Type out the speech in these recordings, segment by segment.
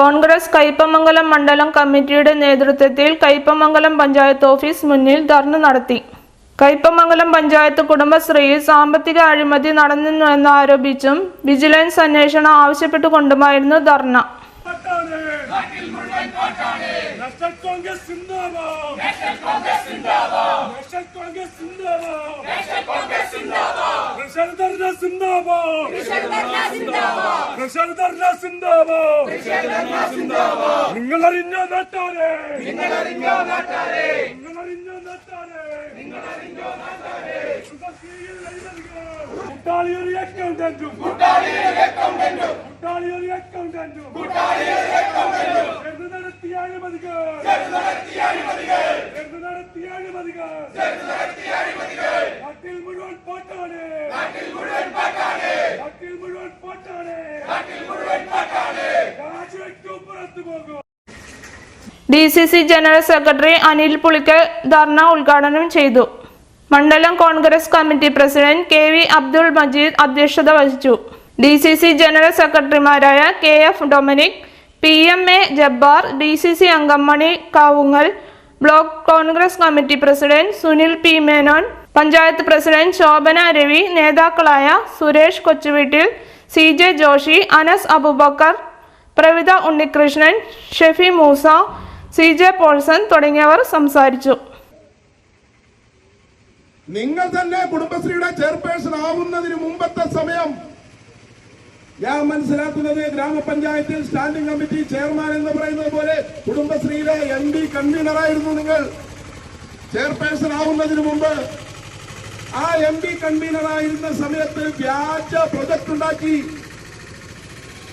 കോൺഗ്രസ് കയ്പമംഗലം മണ്ഡലം കമ്മിറ്റിയുടെ നേതൃത്വത്തിൽ കയ്പമംഗലം പഞ്ചായത്ത് ഓഫീസ് മുന്നിൽ ധർണ നടത്തി. കയ്പമംഗലം പഞ്ചായത്ത് കുടുംബശ്രീയിൽ സാമ്പത്തിക അഴിമതി നടന്നുവെന്ന് ആരോപിച്ചും വിജിലൻസ് അന്വേഷണം ആവശ്യപ്പെട്ടുകൊണ്ടുമായിരുന്നു ധർണ. നാഷണൽ കോൺഗ്രസ് സിന്ദാബാദ്. നാഷണൽ കോൺഗ്രസ് സിന്ദാബാദ് നാഷണൽ കോൺഗ്രസ് സിന്ദാബാദ് നാഷണൽ കോൺഗ്രസ് സിന്ദാബാദ് കൃഷൽ ധർണ സിന്ദാബാദ്. സിന്ദാബാദ്. നിങ്ങൾ അറിഞ്ഞോ നാട്ടാരെ. നിങ്ങൾ അറിഞ്ഞോ നാട്ടാരെ. നിങ്ങൾ അറിഞ്ഞോ നാട്ടാരെ നിങ്ങൾ അറിഞ്ഞോ നാട്ടാരെ കൂട്ടാളി ഒരു അക്കൗണ്ടന്റും കൂട്ടാളി ഒരു അക്കൗണ്ടന്റും കൂട്ടാളി ഒരു അക്കൗണ്ടന്റും കൂട്ടാളി ഒരു അക്കൗണ്ടന്റും എന്ത് നടത്തിയ അഴിമതികൾ. എന്ത് നടത്തിയ അഴിമതികൾ. എന്ത് നടത്തിയ അഴിമതികൾ എന്ത് നടത്തിയ അഴിമതികൾ നാട്ടിൽ മുഴുവൻ പാട്ടാണ് നാട്ടിൽ മുഴുവൻ പാട്ടാണ് നാട്ടിൽ മുഴുവൻ പാട്ടാണ് നാട്ടിൽ മുഴുവൻ പാട്ടാണ് രാജിവെക്കൂ പുറത്തു പോകും D C C general secretary Anil Pulikkal dharna ഉദ്ഘാടനം ചെയ്തു. മണ്ഡലം Congress committee president K V Abdul Majeed അധ്യക്ഷത വഹിച്ചു. ഡി സി സി ജനറൽ സെക്രട്ടറിമാരായ K F Dominic P M A Jabbar D C C Ankammani Kavungal block Congress committee president Sunil P Menon panchayat president Shobhana Ravi നേതാക്കളായ Suresh Kochuveettil C J Joshi Anas Abubakar Pravitha Unnikrishnan Shefi Moosa C J Paulson തുടങ്ങിയവർ സംസാരിച്ചു. നിങ്ങൾ തന്നെ കുടുംബശ്രീയുടെ chairperson ആവുന്നതിന് മുമ്പത്തെ സമയം ഞാൻ മനസ്സിലാക്കുന്നത് ഗ്രാമപഞ്ചായത്തിൽ സ്റ്റാൻഡിംഗ് കമ്മിറ്റി ചെയർമാൻ എന്ന് പറയുന്നത് പോലെ കുടുംബശ്രീയിലെ എം ഡി കൺവീനറായിരുന്നു നിങ്ങൾ. ചെയർപേഴ്സൺ ആവുന്നതിന് മുമ്പ് ആ എം പി കൺവീനറായിരുന്ന സമയത്ത് വ്യാജ പ്രൊജക്ട് ഉണ്ടാക്കി.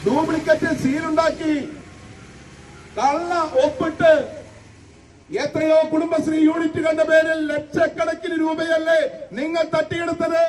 ഡ്യൂപ്ലിക്കറ്റ് സീലുണ്ടാക്കി കള്ള ഒപ്പിട്ട് എത്രയോ കുടുംബശ്രീ യൂണിറ്റുകളുടെ പേരിൽ ലക്ഷക്കണക്കിന് രൂപയല്ലേ നിങ്ങൾ തട്ടിയെടുത്തത്?